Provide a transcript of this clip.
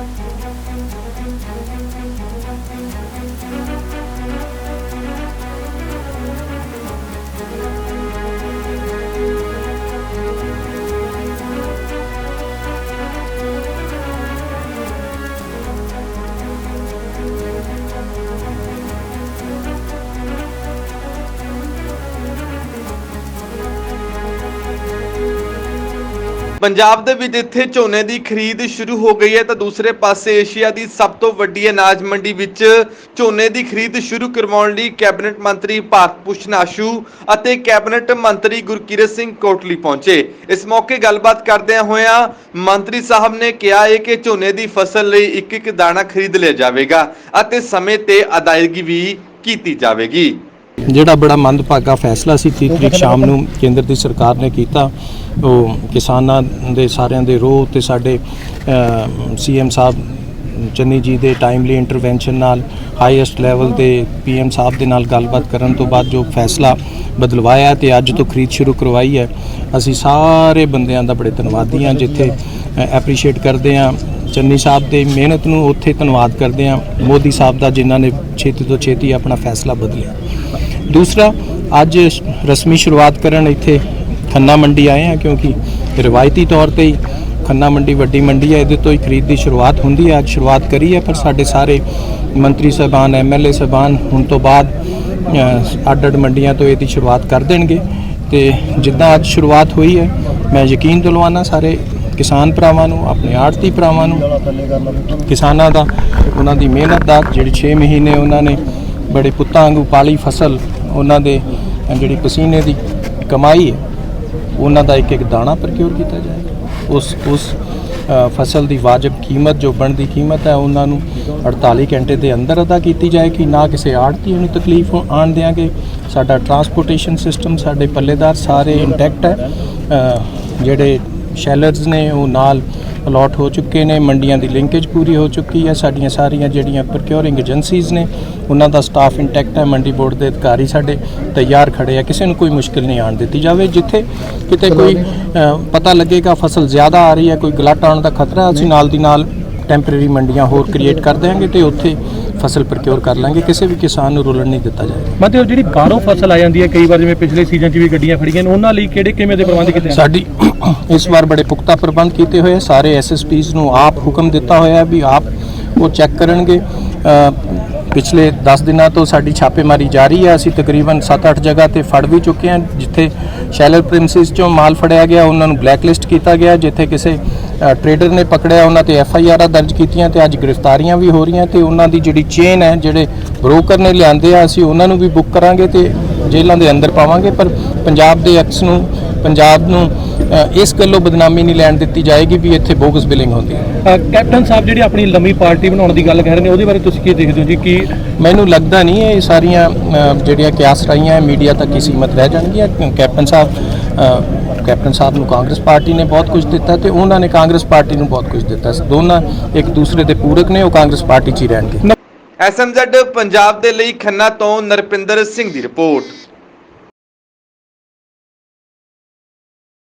Thank you. Punjab ਦੇ ਵਿੱਚ ਇੱਥੇ ਝੋਨੇ ਦੀ ਖਰੀਦ ਸ਼ੁਰੂ ਹੋ ਗਈ ਹੈ ਤਾਂ ਦੂਸਰੇ ਪਾਸੇ ਏਸ਼ੀਆ ਦੀ ਸਭ ਤੋਂ ਵੱਡੀ ਅਨਾਜ ਮੰਡੀ ਵਿੱਚ ਝੋਨੇ ਦੀ ਖਰੀਦ ਸ਼ੁਰੂ ਕਰਵਾਉਣ ਲਈ ਕੈਬਨਿਟ ਮੰਤਰੀ ਭਾਰਤ ਭੂਸ਼ਣ ਆਸ਼ੂ ਅਤੇ ਕੈਬਨਿਟ ਮੰਤਰੀ ਗੁਰਕੀਰਤ ਸਿੰਘ ਕੋਟਲੀ ਪਹੁੰਚੇ। ਇਸ ਮੌਕੇ ਗੱਲਬਾਤ ਕਰਦਿਆਂ ਹੋਇਆਂ ਮੰਤਰੀ ਸਾਹਿਬ ਨੇ ਕਿਹਾ ਹੈ ਕਿ ਝੋਨੇ ਦੀ ਫਸਲ ਲਈ ਇੱਕ ਇੱਕ ਦਾਣਾ ਖਰੀਦ ਲਿਆ ਜਾਵੇਗਾ ਅਤੇ ਸਮੇਂ ਤੇ ਅਦਾਇਗੀ ਵੀ ਕੀਤੀ ਜਾਵੇਗੀ। ਜਿਹੜਾ ਬੜਾ ਮੰਦਭਾਗਾ ਫੈਸਲਾ ਸੀ 30 ਤਰੀਕ ਸ਼ਾਮ ਨੂੰ ਕੇਂਦਰ ਦੀ ਸਰਕਾਰ ਨੇ ਕੀਤਾ ਉਹ ਕਿਸਾਨਾਂ ਦੇ ਸਾਰਿਆਂ ਦੇ ਰੋਹ ਤੇ ਸਾਡੇ ਸੀਐਮ ਸਾਹਿਬ, ਚੰਨੀ ਜੀ ਦੇ ਟਾਈਮਲੀ ਇੰਟਰਵੈਂਸ਼ਨ ਨਾਲ ਹਾਈਐਸਟ ਲੈਵਲ ਤੇ ਪੀਐਮ ਸਾਹਿਬ ਦੇ ਨਾਲ ਗੱਲਬਾਤ ਕਰਨ ਤੋਂ ਬਾਅਦ ਜੋ ਫੈਸਲਾ ਬਦਲਵਾਇਆ ਤੇ ਅੱਜ ਤੋਂ ਖਰੀਦ ਸ਼ੁਰੂ ਕਰਵਾਈ ਹੈ, ਅਸੀਂ ਸਾਰੇ ਬੰਦਿਆਂ ਦਾ ਬੜੇ ਧੰਨਵਾਦੀ ਹਾਂ, ਜਿੱਥੇ ਐਪਰੀਸ਼ੀਏਟ ਕਰਦੇ ਹਾਂ। ਚੰਨੀ ਸਾਹਿਬ ਦੇ ਮਿਹਨਤ ਨੂੰ ਉੱਥੇ ਧੰਨਵਾਦ ਕਰਦੇ ਹਾਂ, ਮੋਦੀ ਸਾਹਿਬ ਦਾ ਜਿਨ੍ਹਾਂ ਨੇ ਛੇਤੀ ਤੋਂ ਛੇਤੀ ਆਪਣਾ ਫੈਸਲਾ ਬਦਲਿਆ। ਦੂਸਰਾ, ਅੱਜ ਰਸਮੀ ਸ਼ੁਰੂਆਤ ਕਰਨ ਇੱਥੇ ਖੰਨਾ ਮੰਡੀ ਆਏ ਆ ਕਿਉਂਕਿ ਰਿਵਾਇਤੀ ਤੌਰ ਤੇ ਹੀ ਖੰਨਾ ਮੰਡੀ ਵੱਡੀ ਮੰਡੀ ਹੈ ਇਹਦੇ ਤੋਂ ਹੀ ਖਰੀਦ ਦੀ ਸ਼ੁਰੂਆਤ ਹੁੰਦੀ ਹੈ ਅੱਜ ਸ਼ੁਰੂਆਤ ਕਰੀ ਹੈ ਪਰ ਸਾਡੇ ਸਾਰੇ ਮੰਤਰੀ ਸਾਹਿਬਾਨ ਐਮਐਲਏ ਸਾਹਿਬਾਨ ਹੁਣ ਤੋਂ ਬਾਅਦ ਅੱਡ ਅੱਡ ਮੰਡੀਆਂ ਤੋਂ ਇਹਦੀ ਸ਼ੁਰੂਆਤ ਕਰ ਦੇਣਗੇ। ਤੇ ਜਿੱਦਾਂ ਅੱਜ ਸ਼ੁਰੂਆਤ ਹੋਈ ਹੈ, ਮੈਂ ਯਕੀਨ ਦਿਲਵਾਨਾ ਸਾਰੇ ਕਿਸਾਨ ਭਰਾਵਾਂ ਨੂੰ, ਆਪਣੇ ਆੜਤੀ ਭਰਾਵਾਂ ਨੂੰ, ਕਿਸਾਨਾਂ ਦਾ, ਉਹਨਾਂ ਦੀ ਮਿਹਨਤ ਦਾ, ਜਿਹੜੀ 6 ਮਹੀਨੇ ਉਹਨਾਂ ਨੇ ਬੜੇ ਪੁੱਤਾਂ ਵਾਂਗੂ ਪਾਲੀ ਫਸਲ, ਉਹਨਾਂ ਦੇ ਜਿਹੜੀ ਪਸੀਨੇ ਦੀ ਕਮਾਈ ਹੈ ਉਹਨਾਂ ਦਾ ਇੱਕ ਇੱਕ ਦਾਣਾ ਪ੍ਰਕਿਉਰ ਕੀਤਾ ਜਾਏਗਾ ਉਸ ਉਸ ਫਸਲ ਦੀ ਵਾਜਬ ਕੀਮਤ ਜੋ ਬਣਦੀ ਕੀਮਤ ਹੈ, ਉਹਨਾਂ ਨੂੰ 48 ਘੰਟੇ ਦੇ ਅੰਦਰ ਅਦਾ ਕੀਤੀ ਜਾਏਗੀ। ਨਾ ਕਿਸੇ ਆੜਤੀ ਨੂੰ ਤਕਲੀਫ ਆਣ ਦਿਆਂਗੇ। ਸਾਡਾ ਟਰਾਂਸਪੋਰਟੇਸ਼ਨ ਸਿਸਟਮ ਸਾਡੇ ਪੱਲੇਦਾਰ ਸਾਰੇ ਇੰਟੈਕਟ ਹੈ। ਜਿਹੜੇ ਸ਼ੈਲਰਸ ਨੇ, ਉਹ ਨਾਲ ਅਲਾਟ ਹੋ ਚੁੱਕੇ ਨੇ ਮੰਡੀਆਂ ਦੀ ਲਿੰਕੇਜ ਪੂਰੀ ਹੋ ਚੁੱਕੀ ਹੈ ਸਾਡੀਆਂ ਸਾਰੀਆਂ ਜਿਹੜੀਆਂ ਪ੍ਰੋਕਿਉਰਿੰਗ ਏਜੰਸੀਜ਼ ਨੇ ਉਹਨਾਂ ਦਾ ਸਟਾਫ ਇੰਟੈਕਟ ਹੈ ਮੰਡੀ ਬੋਰਡ ਦੇ ਅਧਿਕਾਰੀ ਸਾਡੇ ਤਿਆਰ ਖੜੇ ਆ ਕਿਸੇ ਨੂੰ ਕੋਈ ਮੁਸ਼ਕਿਲ ਨਹੀਂ ਆਣ ਦਿੱਤੀ ਜਾਵੇ ਜਿੱਥੇ ਕਿਤੇ ਕੋਈ ਪਤਾ ਲੱਗੇਗਾ ਫਸਲ ਜ਼ਿਆਦਾ ਆ ਰਹੀ ਹੈ ਕੋਈ ਗਲਤ ਆਉਣ ਦਾ ਖਤਰਾ ਅਸੀਂ ਨਾਲ ਦੀ ਨਾਲ ਟੈਂਪਰੇਰੀ ਮੰਡੀਆਂ ਹੋਰ ਕ੍ਰੀਏਟ ਕਰ ਦਿਆਂਗੇ ਤੇ ਉੱਥੇ ਫਸਲ ਪ੍ਰੋਕਿਉਰ ਕਰ ਲਾਂਗੇ ਕਿਸੇ ਵੀ ਕਿਸਾਨ ਨੂੰ ਰੁਲਣ ਨਹੀਂ ਦਿੱਤਾ ਜਾਏਗਾ ਮਤਲਬ ਜਿਹੜੀ ਬਾਹਰੋਂ ਫਸਲ ਆ ਜਾਂਦੀ ਹੈ ਕਈ ਵਾਰ ਜਿਵੇਂ ਪਿਛਲੇ ਸੀਜ਼ਨ 'ਚ ਵੀ ਗੱਡੀਆਂ ਫੜੀਆਂ ਨੇ ਉਹਨਾਂ ਲਈ ਕਿਹੜੇ ਕਿਵੇਂ ਦੇ ਪ੍ਰਬੰਧ ਕੀਤੇ ਸਾਡੀ ਇਸ ਵਾਰ ਬੜੇ ਪੁਖਤਾ ਪ੍ਰਬੰਧ ਕੀਤੇ ਹੋਏ। ਸਾਰੇ ਐਸਐਸਪੀਸ ਨੂੰ ਆਪ ਹੁਕਮ ਦਿੱਤਾ ਹੋਇਆ ਵੀ ਆਪ ਉਹ ਚੈੱਕ ਕਰਨਗੇ ਪਿਛਲੇ 10 ਦਿਨਾਂ ਤੋਂ ਸਾਡੀ ਛਾਪੇਮਾਰੀ ਜਾਰੀ ਹੈ ਅਸੀਂ ਤਕਰੀਬਨ 7-8 ਜਗ੍ਹਾ ਤੇ ਫੜ ਵੀ ਚੁੱਕੇ ਹਾਂ ਜਿੱਥੇ ਸ਼ੈਲਰ ਪ੍ਰਿੰਸਿਸ ਚੋਂ ਮਾਲ ਫੜਿਆ ਗਿਆ ਉਹਨਾਂ ਨੂੰ ਬਲੈਕ ਲਿਸਟ ਕੀਤਾ ਗਿਆ ਜਿੱਥੇ ਕਿਸੇ ਟ੍ਰੇਡਰ ਨੇ ਪਕੜਿਆ, ਉਹਨਾਂ ਤੇ ਐਫ ਆਈ ਆਰਾਂ ਦਰਜ ਕੀਤੀਆਂ ਤੇ ਅੱਜ ਗ੍ਰਿਫਤਾਰੀਆਂ ਵੀ ਹੋ ਰਹੀਆਂ ਤੇ ਉਹਨਾਂ ਦੀ ਜਿਹੜੀ ਚੇਨ ਹੈ, ਜਿਹੜੇ ਬ੍ਰੋਕਰ ਨੇ ਲਿਆਂਦੇ ਆ, ਅਸੀਂ ਉਹਨਾਂ ਨੂੰ ਵੀ ਬੁੱਕ ਕਰਾਂਗੇ ਤੇ ਜੇਲ੍ਹਾਂ ਦੇ ਅੰਦਰ ਪਾਵਾਂਗੇ, ਪਰ ਪੰਜਾਬ ਦੇ ਐਕਸ ਨੂੰ ਪੰਜਾਬ ਨੂੰ ਇਸ ਗੱਲੋਂ ਬਦਨਾਮੀ ਨਹੀਂ ਲੈਣ ਦਿੱਤੀ ਜਾਏਗੀ ਵੀ ਇੱਥੇ ਬੋਗਸ ਬਿਲਿੰਗ ਹੁੰਦੀ ਹੈ। ਕੈਪਟਨ ਸਾਹਿਬ ਜਿਹੜੀ ਆਪਣੀ ਲੰਮੀ ਪਾਰਟੀ ਬਣਾਉਣ ਦੀ ਗੱਲ ਕਹਿ ਰਹੇ ਨੇ ਉਹਦੇ ਬਾਰੇ ਤੁਸੀਂ ਕੀ ਦੇਖਦੇ ਹੋ ਜੀ? ਕਿ ਮੈਨੂੰ ਲੱਗਦਾ ਨਹੀਂ ਇਹ ਸਾਰੀਆਂ ਜਿਹੜੀਆਂ ਕਿਆਸ ਰਾਈਆਂ ਹੈ ਮੀਡੀਆ ਤੱਕ ਹੀ ਸੀਮਤ ਰਹਿ ਜਾਣਗੀਆਂ। ਕੈਪਟਨ ਸਾਹਿਬ ਕੈਪਟਨ ਸਾਹਿਬ ਨੂੰ ਕਾਂਗਰਸ ਪਾਰਟੀ ਨੇ ਬਹੁਤ ਕੁਝ ਦਿੱਤਾ ਤੇ ਉਹਨਾਂ ਨੇ ਕਾਂਗਰਸ ਪਾਰਟੀ ਨੂੰ ਬਹੁਤ ਕੁਝ ਦਿੱਤਾ। ਦੋਨਾਂ ਇੱਕ ਦੂਸਰੇ ਦੇ ਪੂਰਕ ਨੇ ਉਹ ਕਾਂਗਰਸ ਪਾਰਟੀ 'ਚ ਹੀ ਰਹਿਣਗੇ। ਐਸਐਮਜ਼ੈਡ ਪੰਜਾਬ ਦੇ ਲਈ ਖੰਨਾ ਤੋਂ ਨਰਪਿੰਦਰ ਸਿੰਘ ਦੀ ਰਿਪੋਰਟ।